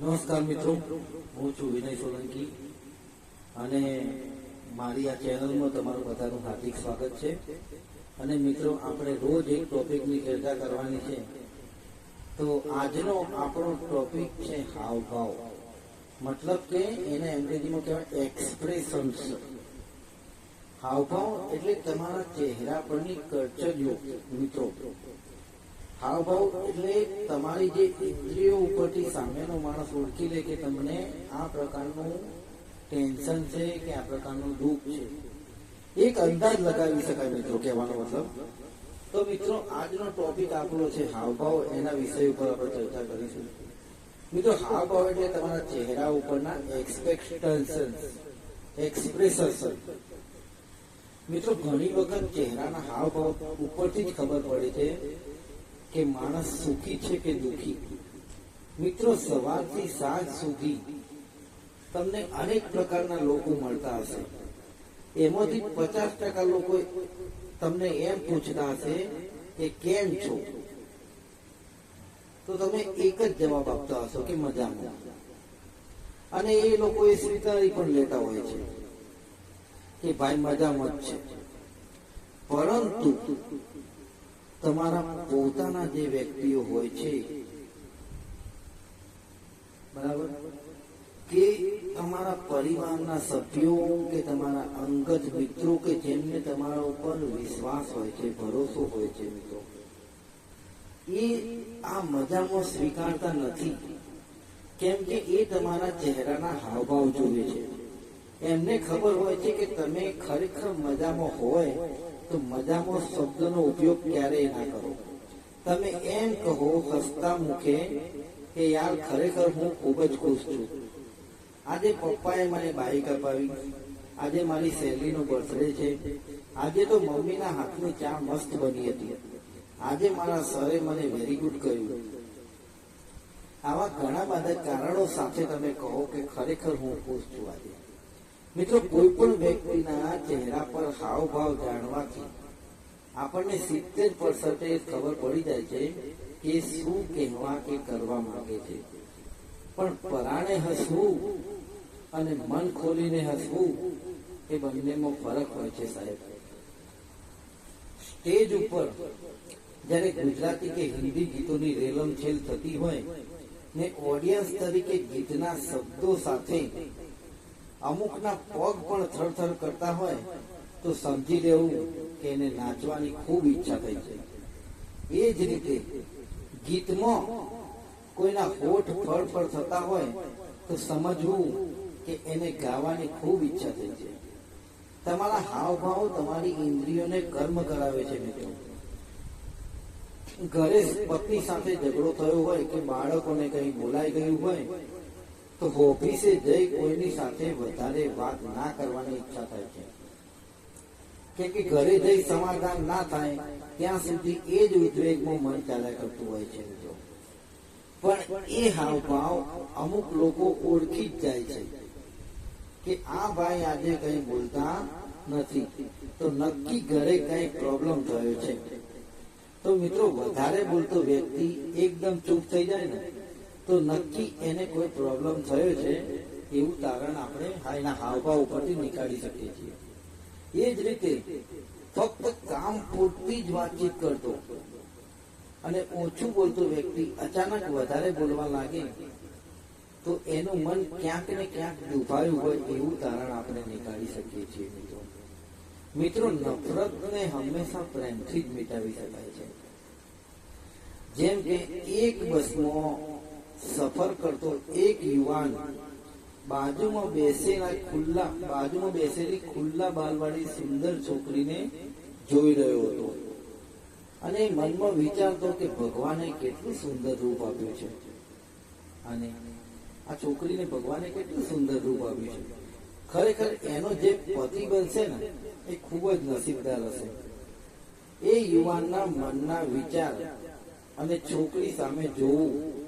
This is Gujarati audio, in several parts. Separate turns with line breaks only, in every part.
નમસ્કાર મિત્રો, હું છું વિનય સોલંકી અને મારી આ ચેનલમાં તમારું બધાનું હાર્દિક સ્વાગત છે. અને મિત્રો, આપણે રોજ એક ટોપિકની ચર્ચા કરવાની છે. તો આજનો આપણો ટોપિક છે હાવભાવ. મતલબ કે એને અંગ્રેજીમાં કહેવાય એક્સપ્રેશન્સ હાવભાવ એટલે તમારા ચહેરા પરની કરચલીઓ મિત્રો. હાવભાવ એટલે તમારી જે ઇન્દ્રિયો ઉપરથી સામેનો માણસ ઓળખી લે કે તમને આ પ્રકારનું ટેન્શન છે કે આ પ્રકારનું દુઃખ છે. એક અંદાજ લગાવી શકાય મિત્રો કહેવાનો મતલબ. તો મિત્રો આજનો ટોપિક આપણો છે હાવભાવ. એના વિષય ઉપર આપણે ચર્ચા કરીશું. મિત્રો હાવભાવ એટલે તમારા ચહેરા ઉપરના એક્સપેક્ટન્શન એક્સપ્રેશન મિત્રો ઘણી વખત ચહેરાના હાવભાવ ઉપરથી જ ખબર પડે છે કે માણસ સુખી છે કે દુખી? મિત્રો, સવારથી સાંજ સુધી તમને અનેક પ્રકારના લોકો મળતા હશે. એમાંથી પચાસ ટકા લોકો તમને એમ પૂછતા હશે કે કેમ છો? તો તમે એક જ જવાબ આપતા હશો કે મજામાં. અને એ લોકો એ સ્વીકારી પણ લેતા હોય છે કે ભાઈ મજામાં જ છે. પરંતુ તમારા પોતાના જે વ્યક્તિઓ હોય છે. બરાબર? કે તમારા પરિવારના સભ્યો, કે તમારા અંગત મિત્રો, કે જેમને તમારા ઉપર વિશ્વાસ હોય છે, ભરોસો હોય છે, મિત્રો. એ આ મજામાં સ્વીકારતા નથી. કેમ કે એ તમારા ચહેરાના હાવભાવ જોવે છે. એમને ખબર હોય છે કે તમે ખરેખર મજામાં હોય. તો મજામાં શબ્દનો ઉપયોગ ક્યારેય ના કરો. તમે એમ કહો હસતા મુખે કે યાર ખરેખર હું ખૂબ જ ખુશ છું. આજે પપ્પાએ મને બાઈક અપાવી. આજે મારી સહેલીનો બર્થડે છે. આજે તો મમ્મીના હાથની ચા મસ્ત બની હતી. આજે મારા સરે મને વેરી ગુડ કહ્યું આવા ઘણા બધા કારણો સાથે તમે કહો કે ખરેખર હું ખુશ છું આજે. મિત્રો, કોઈ પણ વ્યક્તિના ચહેરા પર હાવભાવ જાણવાથી આપણને સિત્તેર પર્સન્ટેજ ખબર પડી જાય છે કે શું કહેવા કે કરવા માંગે છે. પણ પરાણે હસવું અને મન ખોલીને હસવું એ બંનેમાં ફરક હોય છે સાહેબ. સ્ટેજ ઉપર જ્યારે ગુજરાતી કે હિન્દી ગીતોની રેલમ છેલ થતી હોય ને ઓડિયન્સ તરીકે ગીતના શબ્દો સાથે અમુકના પગ પણ થરથર કરતા હોય તો સમજી લેવું કે એને નાચવાની ખૂબ ઈચ્છા થઈ છે. એ જ રીતે ગીતમાં કોઈના હોઠ ફળફળ થતા હોય તો સમજવું કે એને ગાવાની ખૂબ ઈચ્છા થઈ છે. તમારા હાવભાવ તમારી ઇન્દ્રિયોને કર્મ કરાવે છે મિત્રો. ઘરે પત્ની સાથે ઝઘડો થયો હોય કે બાળકોને કંઈ બોલાઈ ગયું હોય તો ઓફિસે જઈ કોઈની સાથે વધારે વાત ના કરવાની ઈચ્છા થાય છે. કે કે ઘરે જઈ સમાધાન ના થાય, ત્યાં સુધી એ જ ઉદ્વેગમાં મન ચાલ્યા કરતું હોય છે પણ એ હાવભાવ અમુક લોકો ઓળખી જ જાય છે. કે આ ભાઈ આજે કઈ બોલતા નથી, તો નક્કી ઘરે કઈ પ્રોબ્લેમ થયો છે. તો મિત્રો, વધારે બોલતો વ્યક્તિ એકદમ ચૂપ થઈ જાય ને. તો નક્કી એને કોઈ પ્રોબ્લેમ થયો છે એવું તારણ આપણે એના હાવભાવ ઉપરથી નીકાળી શકીએ છીએ. એ જ રીતે ફક્ત કામ પૂરતી જ વાતચીત કરતો અને ઓછું બોલતો વ્યક્તિ અચાનક વધારે બોલવા લાગે તો એનું મન ક્યાંક ને ક્યાંક દુભાયું હોય એવું તારણ આપણે નીકાળી શકીએ છીએ મિત્રો. મિત્રો, નફરતને હંમેશા પ્રેમથી જ મિટાવી શકાય છે. જેમ કે એક બસમાં સફર કરતો એક યુવાન બાજુમાં બેસેલા ખુલ્લા, બાજુમાં બેસેલી ખુલ્લા બાલવાળી સુંદર છોકરીને જોઈ રહ્યો હતો. અને મનમાં વિચારતો કે ભગવાને કેટલું સુંદર રૂપ આપ્યું છે. અને આ છોકરીને ભગવાને કેટલું સુંદર રૂપ આપ્યું છે. ખરેખર એનો જે પતિ બનશે ને, એ ખૂબ જ નસીબદાર હશે. એ યુવાનના મનના વિચાર અને છોકરી સામે જોવું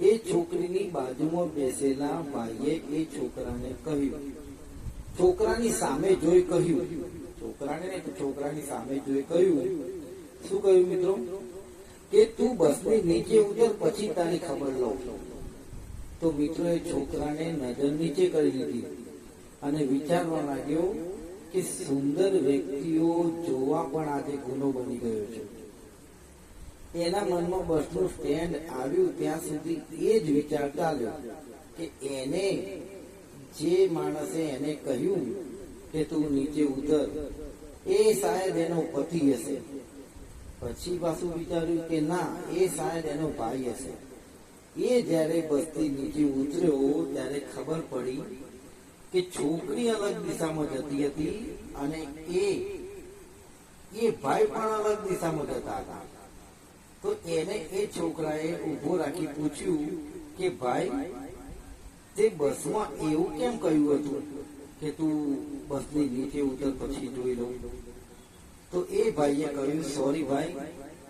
એ છોકરીની બાજુમાં બેસેલા ભાઈએ એ છોકરાને કહ્યું. છોકરાની સામે જોઈ કહ્યું. છોકરાને છોકરાની સામે જોઈ કહ્યું. શું કહ્યું મિત્રો? કે તું બસની નીચે ઉતર, પછી તારી ખબર લઉં. તો મિત્રો એ છોકરાને નજર નીચે કરી લીધી અને વિચારવા લાગ્યો કે સુંદર વ્યક્તિઓ જોવા પણ આજે ગુનો બની ગયો છે. એના મનમાં બસનું સ્ટેન્ડ આવ્યું ત્યાં સુધી એ જ વિચાર ચાલ્યો કે એને જે માણસે એને કહ્યું કે તું નીચે ઉતર, એ સાહેબ એનો પતિ હશે. પછી પાછું વિચાર્યું કે ના, એ સાહેબ એનો ભાઈ હશે. એ જ્યારે બસથી નીચે ઉતર્યો ત્યારે ખબર પડી કે છોકરી અલગ દિશામાં જતી હતી અને એ એ ભાઈ પણ અલગ દિશામાં જતા હતા. એને એ છોકરાએ ઊભો રાખી પૂછ્યું કે, ભાઈ, તે બસમાં એવું કેમ કહ્યું હતું કે તું બસની નીચે ઉતર પછી જોઈ લઉં? તો એ ભાઈએ કહ્યું, સોરી ભાઈ,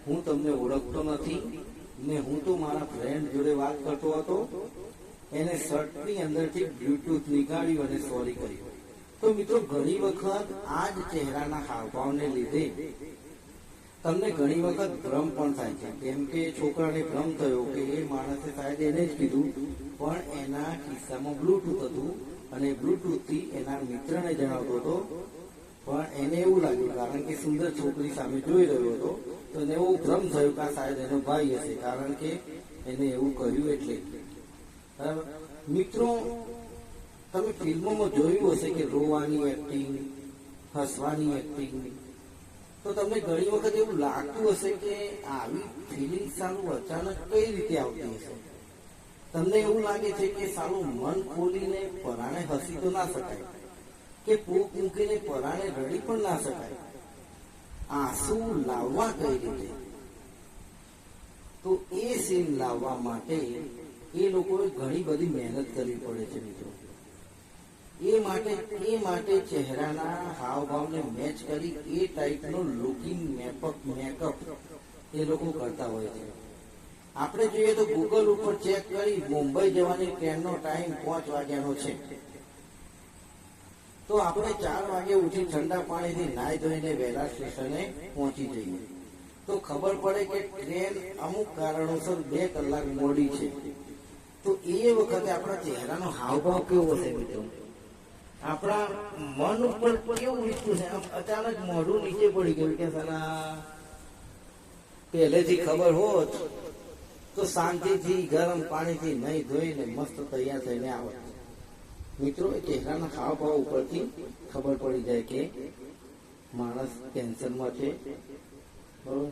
હું તમને ઓળખતો નથી ને હું તો મારા ફ્રેન્ડ જોડે વાત કરતો હતો. એને શર્ટની અંદરથી બ્લૂટૂથ નીકાળ્યું અને સોરી કર્યું. તો મિત્રો, ઘણી વખત આ જ ચહેરાના હાવભાવને લીધે તમને ઘણી વખત ભ્રમ પણ થાય છે. કેમ કે છોકરાને ભ્રમ થયો કે એ માણસે શાયદ એને જ કીધું, પણ એના ખિસ્સામાં બ્લૂટૂથ હતું અને બ્લૂટૂથથી એના મિત્રને જણાવતો હતો. પણ એને એવું લાગ્યું, કારણ કે સુંદર છોકરી સામે જોઈ રહ્યો હતો, તો એને એવો ભ્રમ થયો કે શાયદ એનો ભાઈ હશે, કારણ કે એને એવું કહ્યું એટલે. મિત્રો, તમે ફિલ્મોમાં જોયું હશે કે રોવાની એક્ટિંગ હસવાની એક્ટિંગ તો તમને ઘણી વખત એવું લાગતું હશે કે આવી ફિલિંગ સારું અચાનક કઈ રીતે આવતી હશે? તમને એવું લાગે છે કે સારું મન ખોલીને પરાણે હસી તો ના શકાય, કે પૂક મૂકીને પરાણે રડી પણ ના શકાય. આંસુ લાવવા કઈ રીતે? તો એ સીન લાવવા માટે એ લોકોએ ઘણી બધી મહેનત કરવી પડે છે મિત્રો. એ માટે એ માટે ચહેરાના હાવભાવને મેચ કરી એ ટાઈપનો લુકિંગ મેપઅપ મેકઅપ એ લોકો કરતા હોય છે. આપણે જોઈએ તો ગૂગલ ઉપર ચેક કરી મુંબઈ જવાની ટ્રેનનો ટાઈમ પાંચ વાગ્યાનો છે. તો આપણે ચાર વાગે ઉઠી ઠંડા પાણીથી નાહી ધોઈને વહેલા સ્ટેશને પહોંચી જઈએ. તો ખબર પડે કે ટ્રેન અમુક કારણોસર બે કલાક મોડી છે. તો એ વખતે આપણા ચહેરાનો હાવભાવ કેવો હશે મિત્રો? આપણા મન ઉપર કેવું વીતતું છે? અચાનક મોઢું નીચે પડી ગયું કે સના પહેલેથી ખબર હોત તો શાંતિથી, ગરમ પાણીથી નહીં ધોઈને મસ્ત તૈયાર થઈને આવત. મિત્રો, એ ચહેરાના હાવભાવ ઉપરથી ખબર પડી જાય કે માણસ ટેન્શનમાં છે. બરોબર?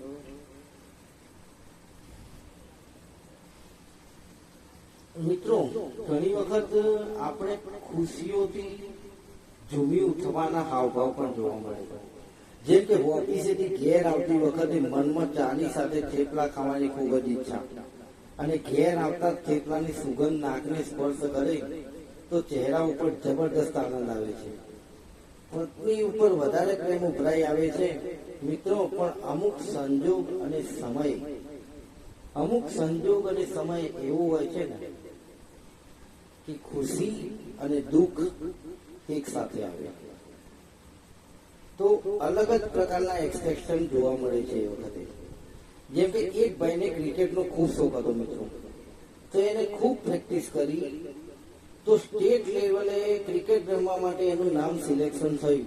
મિત્રો, ઘણી વખત આપણે ખુશીઓથી ઝૂમી ઉઠવાના હાવભાવ પણ જોવા મળે છે. જેમ કે ઓફિસેથી ઘેર આવતી વખતે મનમાં ચાની સાથે થેપલા ખાવાની ખૂબ જ ઈચ્છા. અને ઘેર આવતા થેપલાની સુગંધ નાકને સ્પર્શ કરે તો ચહેરા ઉપર જબરદસ્ત આનંદ આવે છે. પત્ની ઉપર વધારે પ્રેમ ઉભરાઈ આવે છે, મિત્રો, પણ અમુક સંજોગ અને સમય. અમુક સંજોગ અને સમય એવો હોય છે ને કે ખુશી અને દુઃખ એક સાથે આવે તો અલગ જ પ્રકારના એક્સપ્રેશન જોવા મળે છે એ વખતે। જેમ કે એક ભાઈને ક્રિકેટનો ખૂબ શોખ હતો મિત્રો, તો એને ખૂબ પ્રેક્ટિસ કરી, તો સ્ટેટ લેવલે ક્રિકેટ રમવા માટે એનું નામ સિલેક્શન થયું,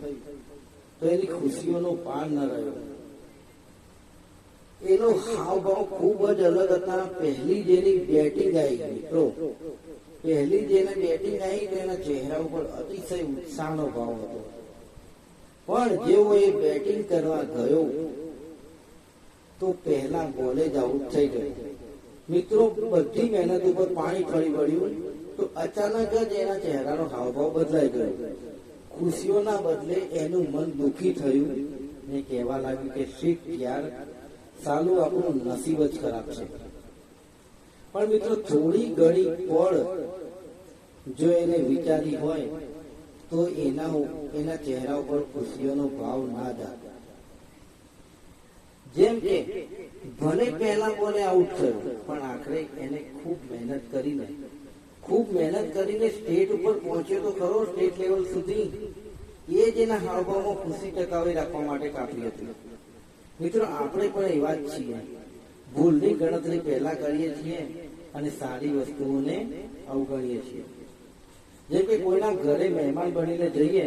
તો એની ખુશીઓનો પાર ન રહ્યો. એનો હાવભાવ ખૂબ જ અલગ હતા. પહેલી જેની બેટિંગ આવી, મિત્રો પહેલી જેને બેટિંગ આવી તેના ચહેરા ઉપર અતિશય ઉત્સાહનો ભાવ હતો. પણ જેવો એ બેટિંગ કરવા ગયો, તો પહેલા બોલે જ આઉટ થઈ ગયો. મિત્રો, બધી મહેનત ઉપર પાણી ફરી વળ્યું, તો અચાનક જ એના ચહેરાનો હાવભાવ બદલાઈ ગયો. ખુશીઓના બદલે એનું મન દુઃખી થયું. ને કહેવા લાગ્યું કે, શીખ યાર, સાલું આપણું નસીબ જ ખરાબ છે. પણ મિત્રો, થોડી ઘણી પળ જો એને વિચારી હોય તો એના એના ચહેરા ઉપર ખુશીઓનો ભાવ ના જાગે. જેમ કે, ભલે પહેલા બોલે આઉટ થયો, પણ આખરે એને ખૂબ મહેનત કરીને, ખૂબ મહેનત કરીને સ્ટેટ ઉપર પહોંચ્યો તો ખરો સ્ટેટ લેવલ સુધી. એ જ એના હાવભાવમાં ખુશી ટકાવી રાખવા માટે કાપી હતી. મિત્રો, આપણે પણ એવા જ છીએ. ભૂલની ગણતરી પહેલા કરીએ છીએ અને સારી વસ્તુઓને અવગણીએ છીએ. જેમ કે કોઈના ઘરે મહેમાન બનીને જઈએ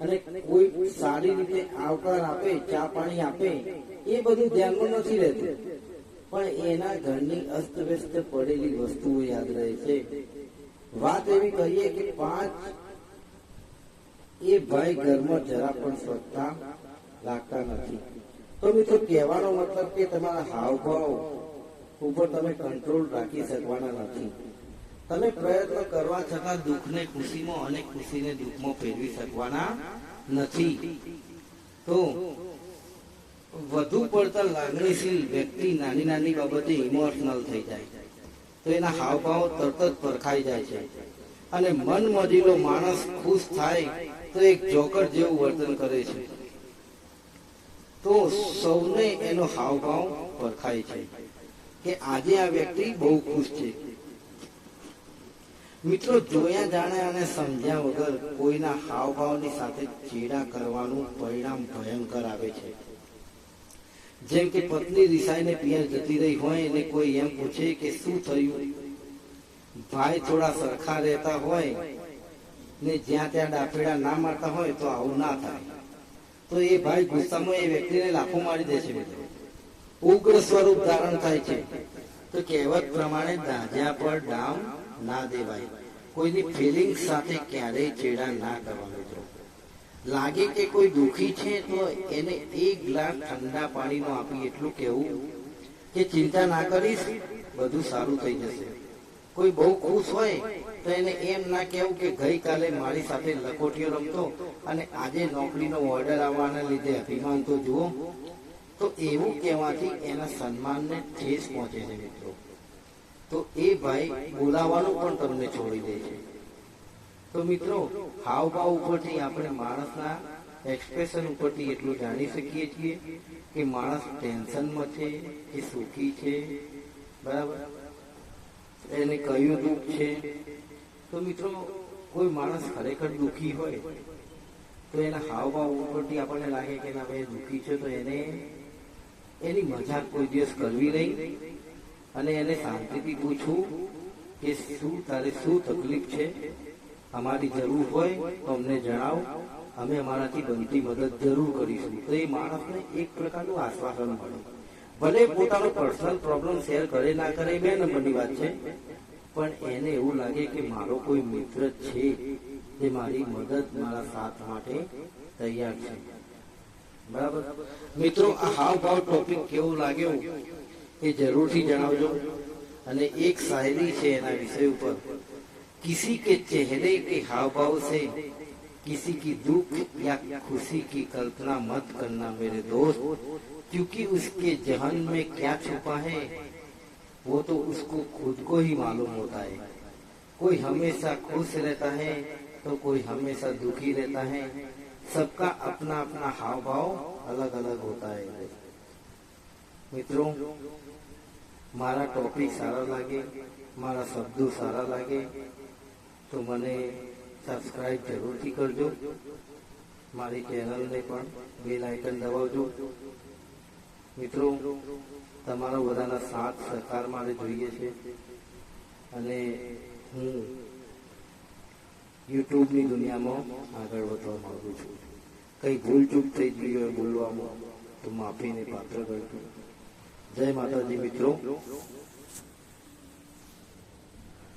અને કોઈ સારી રીતે આવકાર આપે, ચા પાણી આપે, એ બધું ધ્યાનમાં નથી રહેતું. પણ એના ઘરની અસ્તવ્યસ્ત પડેલી વસ્તુઓ યાદ રહે છે. વાત એવી કહીએ કે પાંચ એ ભાઈ ઘરમાં જરા પણ સ્વચ્છતા રાખતા નથી. તો મિત્રો, કહેવાનો મતલબ કે તમારા હાવભાવ ઉપર તમે કંટ્રોલ રાખી શકવાના નથી. તમે પ્રયત્ન કરવા છતાં દુઃખને ખુશીમાં અને ખુશીને દુઃખમાં ફેરવી શકવાના નથી. તો વધુ પડતા લાગણીશીલ વ્યક્તિ નાની નાની બાબતે ઇમોશનલ થઈ જાય. તો એના હાવભાવ તરત જ પરખાઈ જાય છે. અને મન મજીલો માણસ ખુશ થાય તો એક જોકર જેવું વર્તન કરે છે. તો સૌને એનો હાવભાવ પરખાય છે કે આજે આ વ્યક્તિ બહુ ખુશ છે. મિત્રો, જોયા જાણે અને સમજ્યા વગર કોઈના હાવભાવની સાથે ચેડા કરવાનું પરિણામ ભયંકર આવે છે. જેમ કે પત્ની રિસાઈને પિયર જતી રહી હોય અને કોઈ એમ પૂછે કે શું થયું? ભાઈ થોડા સરખા રહેતા હોય ને જ્યાં ત્યાં ડાફેડા ના મારતા હોય તો આવું ના થાય. તો એ ભાઈ ગુસ્સામાં એ વ્યક્તિને લાફો મારી દે છે ઉગ્ર સ્વરૂપ ધારણ થાય છે. તો કહેવત પ્રમાણે દાંજ્યા પર ડામ ના દેવાય. કોઈની ફિલિંગ સાથે ક્યારેય ચેડા ના કરવા મિત્રો. લાગે કે કોઈ દુખી છે તો એને એક ગ્લાસ ઠંડા પાણીનો આપી એટલું કહેવું કે ચિંતા ના કરીશ, બધું સારું થઈ જશે. કોઈ બહુ ખુશ હોય તો એને એમ ના કહેવું કે ગઈકાલે મારી સાથે લખોટીઓ રમતો અને આજે નોકરીનો ઓર્ડર આવવાના લીધે અભિમાન તો જુઓ. તો એવું કહેવાથી એના સન્માનને ઠેસ પહોંચે છે મિત્રો. તો એ ભાઈ બોલાવાનું પણ તમને છોડી દે છે. તો મિત્રો, હાવભાવ ઉપરથી આપણે માણસના એક્સપ્રેશન ઉપરથી એટલું જાણી શકીએ છીએ કે માણસ ટેન્શનમાં છે, કે સુખી છે. બરાબર? એને કયું દુઃખ છે? તો મિત્રો, કોઈ માણસ ખરેખર દુઃખી હોય, તો એના હાવભાવ ઉપરથી આપણને લાગે કે ના, ભાઈ, દુઃખી છે તો એને, એની મજાક કોઈ દિવસ કરવી નહીં. અને એને શાંતિથી પૂછું કે શું તારે શું તકલીફ છે? અમારી જરૂર હોય તો અમને જણાવો. અમે અમારાથી બનતી મદદ જરૂર કરીશું. તો એ માણસને એક પ્રકારનું આશ્વાસન મળે. ભલે પોતાનો પર્સનલ પ્રોબ્લેમ શેર કરે ના કરે, બે નંબરની વાત છે. પણ એને એવું લાગે કે મારો કોઈ મિત્ર છે જે મારી મદદ મારા સાથ માટે તૈયાર છે. બરાબર? મિત્રો, આ હાવભાવ ટોપિક કેવો લાગ્યો? એ જરૂરથી જણાવજો અને એક શાયરી છે એના વિષય ઉપર किसी के चेहरे के हाव भाव से किसी की दुख या खुशी की कल्पना मत करना मेरे दोस्त क्योंकि उसके जहन में क्या छुपा है वो तो उसको खुद को ही मालूम होता है कोई हमेशा खुश रहता है तो कोई हमेशा दुखी रहता है सबका अपना अपना हाव भाव अलग अलग होता है મિત્રો મારા ટોપિક સારા લાગે, મારા શબ્દો સારા લાગે, તો મને સબસ્ક્રાઈબ જરૂરથી કરજો. મારી ચેનલને પણ બેલ આઇકન દબાવજો. મિત્રો, તમારા બધાના સાથ સહકાર મારે જોઈએ છે. અને હું યુટ્યુબની દુનિયામાં આગળ વધવા માંગુ છું. કંઈ ભૂલ ચૂક થઈ ગઈ હોય બોલવામાં, તો માફીને પાત્ર કરજો. જય માતાજી મિત્રો.